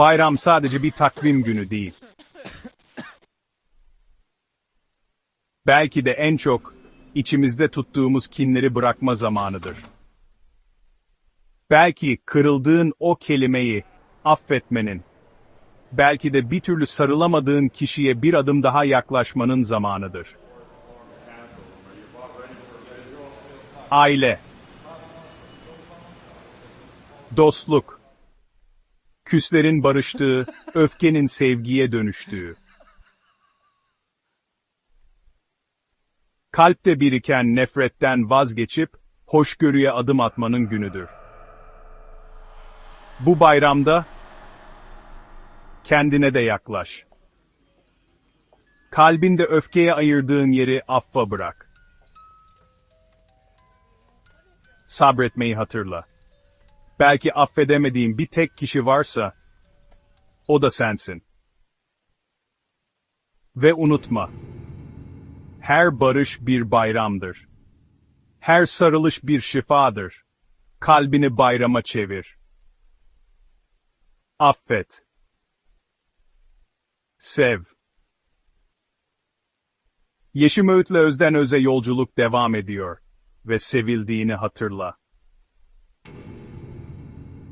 Bayram sadece bir takvim günü değil. Belki de en çok içimizde tuttuğumuz kinleri bırakma zamanıdır. Belki kırıldığın o kelimeyi affetmenin, belki de bir türlü sarılamadığın kişiye bir adım daha yaklaşmanın zamanıdır. Aile Dostluk Küslerin barıştığı, öfkenin sevgiye dönüştüğü. Kalpte biriken nefretten vazgeçip, hoşgörüye adım atmanın günüdür. Bu bayramda, kendine de yaklaş. Kalbinde öfkeye ayırdığın yeri affa bırak. Sabretmeyi hatırla. Belki affedemediğin bir tek kişi varsa, o da sensin. Ve unutma, her barış bir bayramdır. Her sarılış bir şifadır. Kalbini bayrama çevir. Affet. Sev. Yeşim Öğüt'le Özden Öz'e yolculuk devam ediyor ve sevildiğini hatırla.